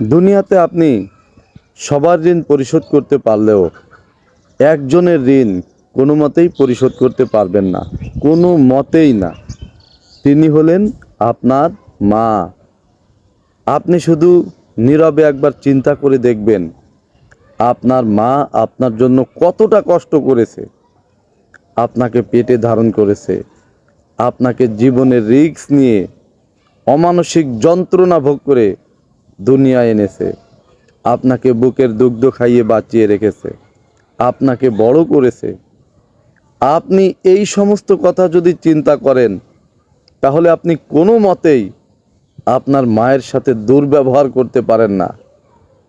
দুনিয়াতে আপনি সবার ঋণ পরিশোধ করতে পারলেও একজনের ঋণ কোনো মতেই পরিশোধ করতে পারবেন না, কোনো মতেই না। তিনি হলেন আপনার মা। আপনি শুধু নীরবে একবার চিন্তা করে দেখবেন, আপনার মা আপনার জন্য কতটা কষ্ট করেছে, আপনাকে পেটে ধারণ করেছে, আপনাকে জীবনের রিস্ক নিয়ে অমানসিক যন্ত্রণা ভোগ করে দুনিয়া এনেছে। আপনাকে বুকের দুগ্ধ খাইয়ে বাঁচিয়ে রেখেছে। আপনাকে বড় করেছে। আপনি এই সমস্ত কথা যদি চিন্তা করেন, তাহলে আপনি কোনো মতেই আপনার মায়ের সাথে দুর্ব্যবহার করতে পারেন না।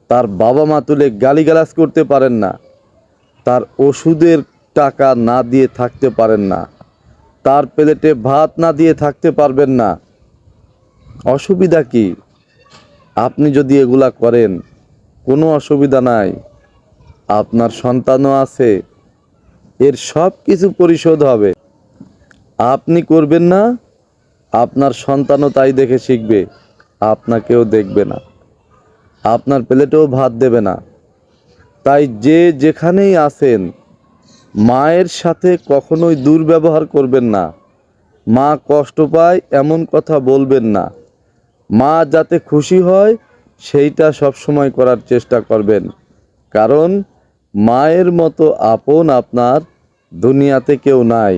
তার বাবা মা তুলে গালিগালাজ করতে পারেন না। তার ওষুধের টাকা না দিয়ে থাকতে পারেন না। তার প্লেটে ভাত না দিয়ে থাকতে পারবেন না। অসুবিধা কি? আপনি যদি এগুলা করেন, কোনো অসুবিধা নাই। আপনার সন্তানও আছে, এর সব কিছু পরিশোধ হবে। আপনি করবেন না, আপনার সন্তানও তাই দেখে শিখবে, আপনাকেও দেখবে না। আপনার প্লেটেও ভাত দেবে না। তাই যে যেখানেই আছেন, মায়ের সাথে কখনোই দুর্ব্যবহার করবেন না। মা কষ্ট পায়, এমন কথা বলবেন না। মা যাতে খুশি হয়, সেইটা সব সময় করার চেষ্টা করবেন। কারণ মায়ের মতো আপন আপনার দুনিয়াতে কেউ নাই।